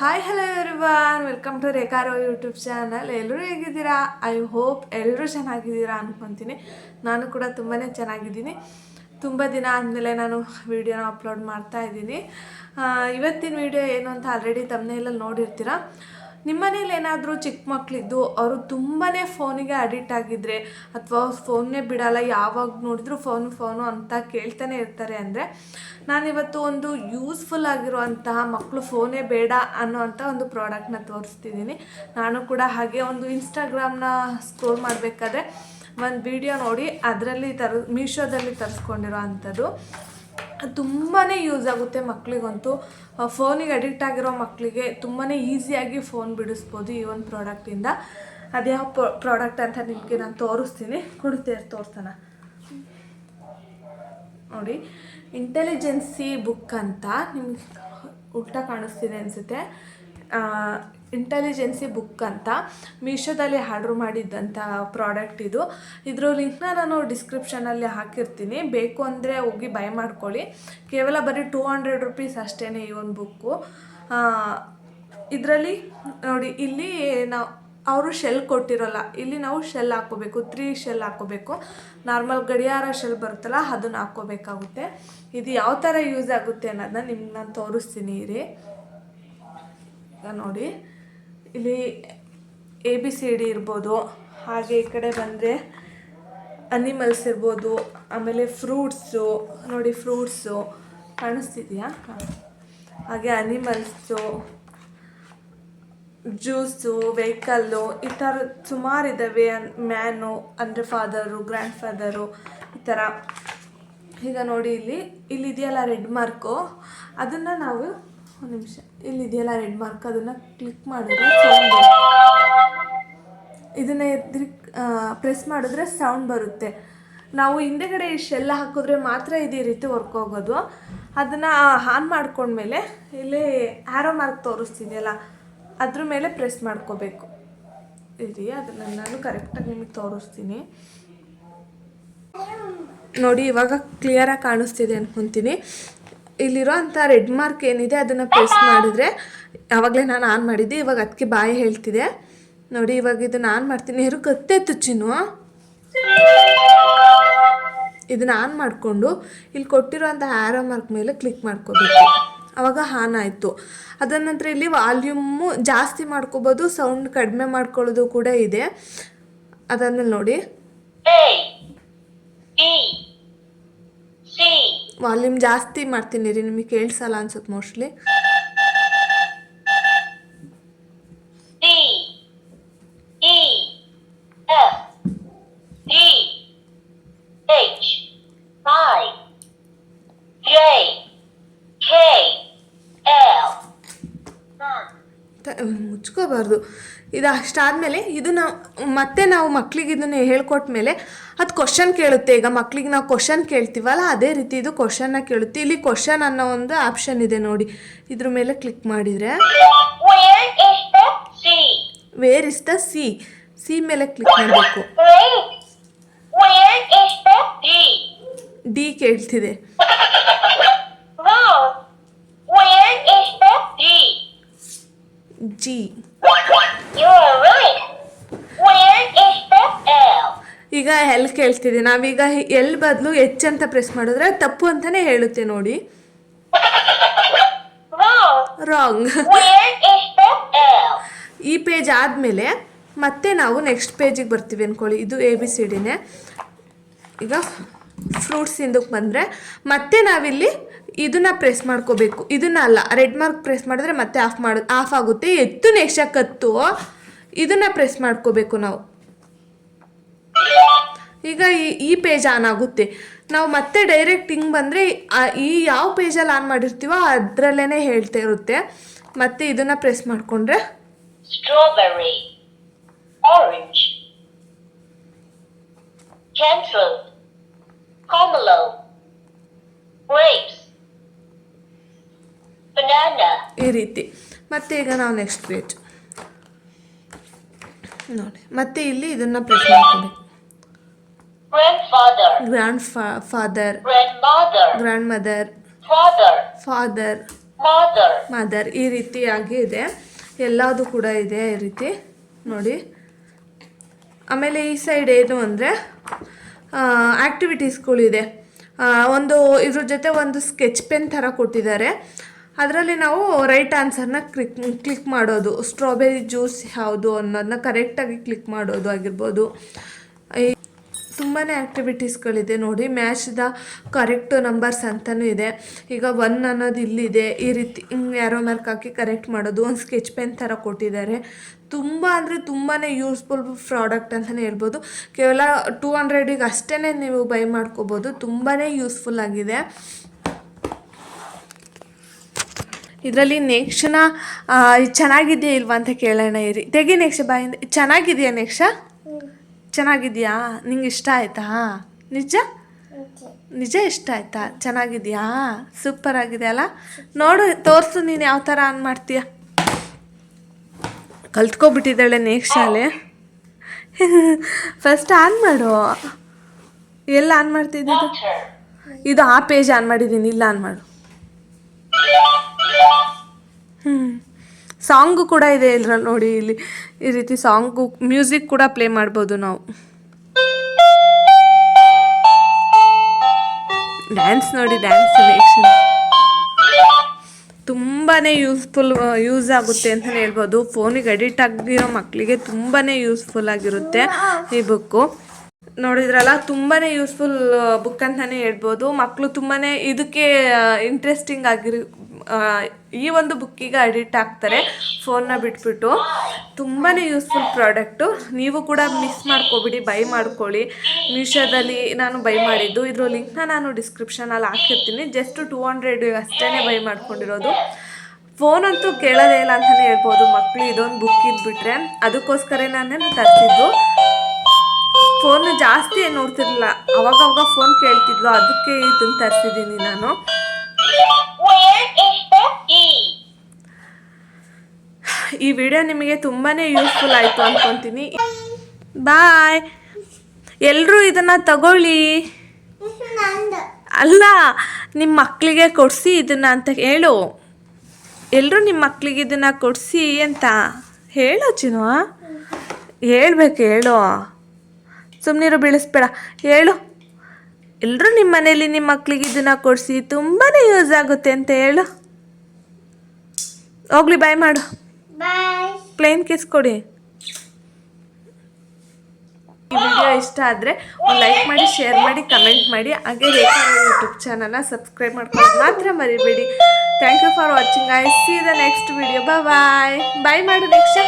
Hi hello everyone welcome to ರೇಖಾರೋ YouTube channel ಎಲ್ಲರೂ ಹೇಗಿದ್ದೀರಾ? I hope ಎಲ್ಲರೂ ಚೆನ್ನಾಗಿದ್ದೀರಾ ಅಂದ್ಕೊತೀನಿ ನಾನು ಕೂಡ ತುಂಬಾ ಚೆನ್ನಾಗಿದ್ದೀನಿ. ತುಂಬ ದಿನ ಆದಮೇಲೆ ನಾನು ವೀಡಿಯೋನ ಅಪ್ಲೋಡ್ ಮಾಡ್ತಾ ಇದ್ದೀನಿ. ಇವತ್ತಿನ ವಿಡಿಯೋ ಏನು ಅಂತ ಆಲ್ರೆಡಿ ತಮ್ಮನೇಲಲ್ಲಿ ನೋಡಿರ್ತೀರ? ನಿಮ್ಮನೇಲಿ ಏನಾದರೂ ಚಿಕ್ಕ ಮಕ್ಕಳಿದ್ದು ಅವರು ತುಂಬಾ ಫೋನಿಗೆ ಅಡಿಕ್ಟ್ ಆಗಿದ್ರೆ ಅಥವಾ ಫೋನ್ನೇ ಬಿಡಲ್ಲ, ಯಾವಾಗ ನೋಡಿದ್ರು ಫೋನು ಫೋನು ಅಂತ ಕೇಳ್ತಾನೆ ಇರ್ತಾರೆ ಅಂದರೆ, ನಾನಿವತ್ತು ಒಂದು ಯೂಸ್ಫುಲ್ ಆಗಿರುವಂತಹ ಮಕ್ಕಳು ಫೋನೇ ಬೇಡ ಅನ್ನೋವಂಥ ಒಂದು ಪ್ರಾಡಕ್ಟ್ನ ತೋರಿಸ್ತಿದ್ದೀನಿ. ನಾನು ಕೂಡ ಹಾಗೆ ಒಂದು ಇನ್ಸ್ಟಾಗ್ರಾಮ್ನ ಸ್ಕ್ರೋಲ್ ಮಾಡಬೇಕಾದ್ರೆ, ಒಂದು ವಿಡಿಯೋ ನೋಡಿ, ಅದರಲ್ಲಿ ತರ, ಮೀಶೋದಲ್ಲಿ ತರಿಸ್ಕೊಂಡಿರೋ ಅಂಥದ್ದು. ತುಂಬಾ ಯೂಸ್ ಆಗುತ್ತೆ ಮಕ್ಕಳಿಗಂತೂ ಫೋನಿಗೆ ಅಡಿಕ್ಟ್ ಆಗಿರೋ ಮಕ್ಕಳಿಗೆ ತುಂಬಾ ಈಸಿಯಾಗಿ ಫೋನ್ ಬಿಡಿಸ್ಬೋದು ಈ ಒಂದು ಪ್ರಾಡಕ್ಟಿಂದ ಅದ್ಯಾವ ಪ್ರಾಡಕ್ಟ್ ಅಂತ ನಿಮಗೆ ನಾನು ತೋರಿಸ್ತೀನಿ. ಕೊಡ್ತೀರ ತೋರ್ಸೋಣ. ನೋಡಿ ಇಂಟೆಲಿಜೆನ್ಸಿ ಬುಕ್ ಅಂತ ನಿಮ್ಗೆ ಉಲ್ಟಾ ಕಾಣಿಸ್ತಿದೆ ಅನಿಸುತ್ತೆ. ಇಂಟೆಲಿಜೆನ್ಸಿ ಬುಕ್ ಅಂತ ಮೀಶೋದಲ್ಲಿ ಆರ್ಡ್ರ್ ಮಾಡಿದ್ದಂಥ ಪ್ರಾಡಕ್ಟ್ ಇದು. ಇದ್ರ ಲಿಂಕ್ನ ನಾನು ಡಿಸ್ಕ್ರಿಪ್ಷನಲ್ಲಿ ಹಾಕಿರ್ತೀನಿ. ಬೇಕು ಅಂದರೆ ಹೋಗಿ ಬೈ ಮಾಡ್ಕೊಳ್ಳಿ. ಕೇವಲ ಬರೀ ಟೂ ಹಂಡ್ರೆಡ್ ರುಪೀಸ್ ಅಷ್ಟೇ ಈ ಒಂದು ಬುಕ್ಕು ಇದರಲ್ಲಿ ನೋಡಿ, ಇಲ್ಲಿ ನಾವು, ಅವರು ಶೆಲ್ ಕೊಟ್ಟಿರೋಲ್ಲ, ಇಲ್ಲಿ ನಾವು ಶೆಲ್ ಹಾಕ್ಕೋಬೇಕು ತ್ರೀ ಶೆಲ್ ಹಾಕ್ಕೋಬೇಕು. ನಾರ್ಮಲ್ ಗಡಿಯಾರ ಶೆಲ್ ಬರುತ್ತಲ್ಲ, ಅದನ್ನು ಹಾಕ್ಕೋಬೇಕಾಗುತ್ತೆ. ಇದು ಯಾವ ಥರ ಯೂಸ್ ಆಗುತ್ತೆ ಅನ್ನೋದನ್ನ ನಿಮ್ಗೆ ನಾನು ತೋರಿಸ್ತೀನಿ ರೀ ನೋಡಿ. ಇಲ್ಲಿ ಎ ಬಿ ಸಿ ಡಿ ಇರ್ಬೋದು. ಹಾಗೆ ಈ ಕಡೆ ಬಂದರೆ ಅನಿಮಲ್ಸ್ ಇರ್ಬೋದು. ಆಮೇಲೆ ಫ್ರೂಟ್ಸು ನೋಡಿ ಫ್ರೂಟ್ಸು ಕಾಣಿಸ್ತಿದೆಯಾ. ಹಾಗೆ ಅನಿಮಲ್ಸು ಜ್ಯೂಸು ವೆಹಿಕಲ್ಲು ಈ ಥರ ಸುಮಾರು ಇದ್ದಾವೆ ಮ್ಯಾನು ಅಂದರೆ ಫಾದರು ಗ್ರ್ಯಾಂಡ್ ಫಾದರು ಈ ಥರ ಈಗ ನೋಡಿ ಇಲ್ಲಿ, ಇಲ್ಲಿದೆಯಲ್ಲ ರೆಡ್ ಮಾರ್ಕು ಅದನ್ನು ನಾವು ಒಂದು ನಿಮಿಷ. ಇಲ್ಲಿ ಇದೆಯಲ್ಲ ರೆಡ್ ಮಾರ್ಕ್ ಅದನ್ನು ಕ್ಲಿಕ್ ಮಾಡಿದ್ರೆ ಸೌಂಡ್ ಇದನ್ನು ಎದ್ರಿ ಪ್ರೆಸ್ ಮಾಡಿದ್ರೆ ಸೌಂಡ್ ಬರುತ್ತೆ. ನಾವು ಹಿಂದೆಗಡೆ ಶೆಲ್ಲ ಹಾಕಿದ್ರೆ ಮಾತ್ರ ಇದೇ ರೀತಿ ವರ್ಕ್ ಹೋಗೋದು ಅದನ್ನು ಆನ್ ಮಾಡ್ಕೊಂಡ್ಮೇಲೆ ಇಲ್ಲಿ ಆ್ಯರೋ ಮಾರ್ಕ್ ತೋರಿಸ್ತಿದೆಯಲ್ಲ, ಅದ್ರ ಮೇಲೆ ಪ್ರೆಸ್ ಮಾಡ್ಕೋಬೇಕು. ಇರಿ, ಅದನ್ನು ನಾನು ಕರೆಕ್ಟಾಗಿ ನಿಮಗೆ ತೋರಿಸ್ತೀನಿ. ನೋಡಿ, ಇವಾಗ ಕ್ಲಿಯರಾಗಿ ಕಾಣಿಸ್ತಿದೆ ಅನ್ಕೊತೀನಿ. ಇಲ್ಲಿರೋ ಅಂಥ ರೆಡ್ ಮಾರ್ಕ್ ಏನಿದೆ ಅದನ್ನು ಪ್ರೆಸ್ ಮಾಡಿದ್ರೆ ಆವಾಗಲೇ ನಾನು ಆನ್ ಮಾಡಿದ್ದೆ, ಇವಾಗ ಅದಕ್ಕೆ ಬಾಯಿ ಹೇಳ್ತಿದೆ. ನೋಡಿ, ಇವಾಗ ಇದನ್ನು ಆನ್ ಮಾಡ್ತೀನಿ. ಯಾರು ಗೊತ್ತಾಯ್ತು ಚಿನ್ನು? ಇದನ್ನ ಆನ್ ಮಾಡಿಕೊಂಡು ಇಲ್ಲಿ ಕೊಟ್ಟಿರೋಂಥ ಆ್ಯರೋ ಮಾರ್ಕ್ ಮೇಲೆ ಕ್ಲಿಕ್ ಮಾಡ್ಕೋಬೇಕು. ಅವಾಗ ಹಾನ್ ಆಯಿತು. ಅದರ ನಂತರ ಇಲ್ಲಿ ವಾಲ್ಯೂಮು ಜಾಸ್ತಿ ಮಾಡ್ಕೋಬೋದು ಸೌಂಡ್ ಕಡಿಮೆ ಮಾಡ್ಕೊಳ್ಳೋದು ಕೂಡ ಇದೆ. ಅದಾದ್ಮೇಲೆ ನೋಡಿ. ವಾಲ್ಯೂಮ್ ಜಾಸ್ತಿ ಮಾಡ್ತೀನಿ ರೀ ನಿಮಗೆ ಕೇಳಿಸಲ್ಲ ಅನ್ಸುತ್ತೆ ಮೋಸ್ಟ್ಲಿ ಮುಚ್ಕೋಬಾರ್ದು. ಇದು ಅಷ್ಟಾದಮೇಲೆ ನಾವು, ಮತ್ತೆ ನಾವು ಮಕ್ಕಳಿಗೆ ಇದನ್ನು ಹೇಳ್ಕೊಟ್ಟ ಮೇಲೆ ಅದು ಕ್ವಶನ್ ಕೇಳುತ್ತೆ. ಈಗ ಮಕ್ಕಳಿಗೆ ನಾವು ಕ್ವಶನ್ ಕೇಳ್ತೀವಲ್ಲ, ಅದೇ ರೀತಿ ಇದು ಕ್ವಶನ್ನ ಕೇಳುತ್ತೆ. ಇಲ್ಲಿ ಕ್ವಶನ್ ಅನ್ನೋ ಒಂದು ಆಪ್ಷನ್ ಇದೆ ನೋಡಿ. ಇದ್ರ ಮೇಲೆ ಕ್ಲಿಕ್ ಮಾಡಿದರೆ? Where is the C C ಮೇಲೆ ಕ್ಲಿಕ್ ಮಾಡಬೇಕು? D ಕೇಳ್ತಿದೆ. G You are right. Where is the L? ಈಗ ಎಲ್ ಕೇಳ್ತಿದೆ ನಾವೀಗ ಎಲ್ ಬದಲು ಎಚ್ ಅಂತ ಪ್ರೆಸ್ ಮಾಡಿದ್ರೆ ತಪ್ಪು ಅಂತಾನೆ ಹೇಳುತ್ತೆ ನೋಡಿ. ರಾಂಗ್? ಈ ಪೇಜ್ ಆದಮೇಲೆ ಮತ್ತೆ ನಾವು ನೆಕ್ಸ್ಟ್ ಪೇಜಿಗೆ ಬರ್ತೀವಿ ಅಂದ್ಕೊಳ್ಳಿ ಇದು ಎ ಬಿ ಸಿ ಡಿನೇ ಈಗ ಫ್ರೂಟ್ಸ್ ಹಿಂದಕ್ಕೆ ಬಂದರೆ ಮತ್ತೆ ನಾವಿಲ್ಲಿ ಇದನ್ನ ಪ್ರೆಸ್ ಮಾಡ್ಕೋಬೇಕು. ಇದನ್ನ ಅಲ್ಲ ರೆಡ್ ಮಾರ್ಕ್ ಪ್ರೆಸ್ ಮಾಡಿದ್ರೆ ಮತ್ತೆ ಆಫ್ ಮಾಡ ಆಫ್ ಆಗುತ್ತೆ. ಎತ್ತು ನೆಕ್ಸ್ಟ್ ಕತ್ತು. ಇದನ್ನ ಪ್ರೆಸ್ ಮಾಡ್ಕೋಬೇಕು ನಾವು. ಈಗ ಈ ಈ ಪೇಜ್ ಆನ್ ಆಗುತ್ತೆ. ನಾವು ಮತ್ತೆ ಡೈರೆಕ್ಟ್ ಹಿಂಗೆ ಬಂದರೆ ಈ ಯಾವ ಪೇಜಲ್ಲಿ ಆನ್ ಮಾಡಿರ್ತೀವೋ ಅದರಲ್ಲೇ ಹೇಳ್ತಾ ಇರುತ್ತೆ. ಮತ್ತೆ ಇದನ್ನು ಪ್ರೆಸ್ ಮಾಡಿಕೊಂಡ್ರೆ? ಸ್ಟ್ರಾಬೆರಿ ಆರೆಂಜ್ ಕ್ಯಾನ್ಸಲ್ ಕಾಮಲೋ. ಈ ರೀತಿ. ಮತ್ತೆ ಈಗ ನಾವು ನೆಕ್ಸ್ಟ್ ಪೇಜ್ ನೋಡಿ ಮತ್ತೆ ಇಲ್ಲಿ ಇದನ್ನ press Grandfather. Grandfather. Grandmother. Father mother ಈ ರೀತಿಯಾಗಿ ಇದೆ. ಎಲ್ಲದು ಕೂಡ ಇದೆ ಈ ರೀತಿ. ನೋಡಿ. ಆಮೇಲೆ ಈ ಸೈಡ್ ಏನು ಅಂದರೆ ಆ್ಯಕ್ಟಿವಿಟೀಸ್ಗಳಿದೆ ಒಂದು ಇದ್ರ ಜೊತೆ ಒಂದು ಸ್ಕೆಚ್ ಪೆನ್ ಥರ ಕೊಟ್ಟಿದ್ದಾರೆ. ಅದರಲ್ಲಿ ನಾವು ರೈಟ್ ಆನ್ಸರ್ನ ಕ್ಲಿಕ್ ಕ್ಲಿಕ್ ಮಾಡೋದು. ಸ್ಟ್ರಾಬೆರಿ ಜ್ಯೂಸ್ ಯಾವುದು ಅನ್ನೋದನ್ನ ಕರೆಕ್ಟಾಗಿ ಕ್ಲಿಕ್ ಮಾಡೋದು ಆಗಿರ್ಬೋದು. ತುಂಬಾ ಆ್ಯಕ್ಟಿವಿಟೀಸ್ಗಳಿದೆ ನೋಡಿ. ಮ್ಯಾಚ್ ದ ಕರೆಕ್ಟ್ ನಂಬರ್ಸ್ ಅಂತಲೂ ಇದೆ. ಈಗ ಒನ್ ಅನ್ನೋದು ಇಲ್ಲಿದೆ. ಈ ರೀತಿ ಯಾರೋ ಮಾರ್ಕ್ ಹಾಕಿ ಕರೆಕ್ಟ್ ಮಾಡೋದು. ಒಂದು ಸ್ಕೆಚ್ ಪೆನ್ ಥರ ಕೊಟ್ಟಿದ್ದಾರೆ. ತುಂಬ ಅಂದರೆ ತುಂಬಾ ಯೂಸ್ಫುಲ್ ಪ್ರಾಡಕ್ಟ್ ಅಂತಲೇ ಹೇಳ್ಬೋದು. ಕೇವಲ ಟೂ ಹಂಡ್ರೆಡಿಗೆ ಅಷ್ಟೇ ನೀವು ಬೈ ಮಾಡ್ಕೋಬೋದು. ತುಂಬಾ ಯೂಸ್ಫುಲ್ ಆಗಿದೆ. ಇದರಲ್ಲಿ ನೆಕ್ಷನ ಚೆನ್ನಾಗಿದೆಯಾ ಇಲ್ವಾ ಅಂತ ಕೇಳೋಣ ಇರಿ. ತೆಗಿ ನೆಕ್ಷ ಬಾಯಿಂದ ಚೆನ್ನಾಗಿದೆಯಾ ನೆಕ್ಷ ಚೆನ್ನಾಗಿದೆಯಾ? ನಿಂಗೆ ಇಷ್ಟ ಆಯ್ತಾ? ನಿಜ? ನಿಜ ಇಷ್ಟ ಆಯ್ತಾ? ಚೆನ್ನಾಗಿದೆಯಾ? ಸೂಪರ್ ಆಗಿದೆ ಅಲ್ಲ? ನೋಡು, ತೋರಿಸು ನೀನು ಯಾವ ಥರ ಆನ್ ಮಾಡ್ತೀಯ. ಕಲ್ತ್ಕೊಬಿಟ್ಟಿದ್ದಾಳೆ ನೆಕ್ಸ್ಟ್ ಶಾಲೆ. ಫಸ್ಟ್ ಆನ್ ಮಾಡು. ಎಲ್ಲ ಆನ್ ಮಾಡ್ತಿದ್ದಿದ್ದು ಇದು ಆ ಪೇಜ್ ಆನ್ ಮಾಡಿದ್ದೀನಿ, ಇಲ್ಲ ಆನ್ ಮಾಡು. ಸಾಂಗು ಕೂಡ ಇದೆ ಇದ್ರಲ್ಲಿ ನೋಡಿ ಇಲ್ಲಿ. ಈ ರೀತಿ ಸಾಂಗು, ಮ್ಯೂಸಿಕ್ ಕೂಡ ಪ್ಲೇ ಮಾಡ್ಬೋದು ನಾವು. ಡ್ಯಾನ್ಸ್ ನೋಡಿ ಡ್ಯಾನ್ಸ್ ಸೆಲೆಕ್ಷನ್ ತುಂಬಾ ಯೂಸ್ಫುಲ್ ಯೂಸ್ ಆಗುತ್ತೆ ಅಂತಲೇ ಹೇಳ್ಬೋದು. ಫೋನಿಗೆ ಅಡಿಕ್ಟ್ ಆಗಿರೋ ಮಕ್ಕಳಿಗೆ ತುಂಬಾ ಯೂಸ್ಫುಲ್ ಆಗಿರುತ್ತೆ ಈ ಬುಕ್ಕು ನೋಡಿದ್ರಲ್ಲ ತುಂಬಾ ಯೂಸ್ಫುಲ್ ಬುಕ್ ಅಂತಲೇ ಹೇಳ್ಬೋದು. ಮಕ್ಕಳು ತುಂಬಾ ಇದಕ್ಕೆ ಇಂಟ್ರೆಸ್ಟಿಂಗ್ ಆಗಿರೋ ಈ ಒಂದು ಬುಕ್ಕಿಗೆ ಅಡಿಕ್ಟ್ ಆಗ್ತಾರೆ. ಫೋನ್ನ ಬಿಟ್ಬಿಟ್ಟು. ತುಂಬಾ ಯೂಸ್ಫುಲ್ ಪ್ರಾಡಕ್ಟು ನೀವು ಕೂಡ ಮಿಸ್ ಮಾಡ್ಕೊಬಿಡಿ ಬೈ ಮಾಡ್ಕೊಳ್ಳಿ. ಮೀಶೋದಲ್ಲಿ ನಾನು ಬೈ ಮಾಡಿದ್ದು. ಇದ್ರ ಲಿಂಕ್ನ ನಾನು ಡಿಸ್ಕ್ರಿಪ್ಷನಲ್ಲಿ ಹಾಕಿರ್ತೀನಿ. ಜಸ್ಟ್ ಟೂ ಹಂಡ್ರೆಡ್ ಅಷ್ಟೇ ಬೈ ಮಾಡ್ಕೊಂಡಿರೋದು. ಫೋನ್ ಅಂತೂ ಕೇಳೋದೇ ಇಲ್ಲ ಅಂತಲೇ ಹೇಳ್ಬೋದು ಮಕ್ಕಳು ಇದೊಂದು ಬುಕ್ ಇದ್ಬಿಟ್ರೆ. ಅದಕ್ಕೋಸ್ಕರ ನಾನೇ ತರ್ತಿದ್ದು ಫೋನ್ ಜಾಸ್ತಿ ನೋಡ್ತಿರ್ಲಿಲ್ಲ. ಅವಾಗ ಅವಾಗ ಫೋನ್ ಕೇಳ್ತಿದ್ಲು. ಅದಕ್ಕೆ ಇದನ್ನು ತರಿಸಿದ್ದೀನಿ ನಾನು. ಈ ವಿಡಿಯೋ ನಿಮಗೆ ತುಂಬಾ ಯೂಸ್ಫುಲ್ ಆಯಿತು ಅಂದ್ಕೊತೀನಿ ಬಾಯ್ ಎಲ್ಲರೂ ಇದನ್ನು ತಗೊಳ್ಳಿ. ಅಲ್ಲ ನಿಮ್ಮ ಮಕ್ಕಳಿಗೆ ಕೊಡಿಸಿ ಇದನ್ನು ಅಂತ ಹೇಳು. ಎಲ್ಲರೂ ನಿಮ್ಮ ಮಕ್ಕಳಿಗೆ ಇದನ್ನು ಕೊಡಿಸಿ ಅಂತ ಹೇಳು ಚಿನ್ನು ಹೇಳ್ಬೇಕು, ಹೇಳು. ಸುಮ್ಮನಿರು ಬೀಳಿಸ್ಬೇಡ. ಹೇಳು. ಎಲ್ಲರೂ ನಿಮ್ಮ ಮನೇಲಿ ನಿಮ್ಮ ಮಕ್ಕಳಿಗೆ ಇದನ್ನು ಕೊಡಿಸಿ ತುಂಬಾ ಯೂಸ್ ಆಗುತ್ತೆ ಅಂತ ಹೇಳು. ಹೋಗ್ಲಿ ಬಾಯ್ ಮಾಡು. ಪ್ಲೇನ್ ಕಿಸ್ ಕೊಡಿ ಈ ವಿಡಿಯೋ ಇಷ್ಟ ಆದರೆ ಲೈಕ್ ಮಾಡಿ, ಶೇರ್ ಮಾಡಿ, ಕಮೆಂಟ್ ಮಾಡಿ. ಹಾಗೆ ರೇಖಾ ಯೂಟ್ಯೂಬ್ ಚಾನಲ್ನ ಸಬ್ಸ್ಕ್ರೈಬ್ ಮಾಡ್ಕೊಂಡು ಮಾತ್ರ ಮರಿಬೇಡಿ. Thank you for watching I see the next video bye bye ಮಾಡು ನೆಕ್ಸ್ಟ್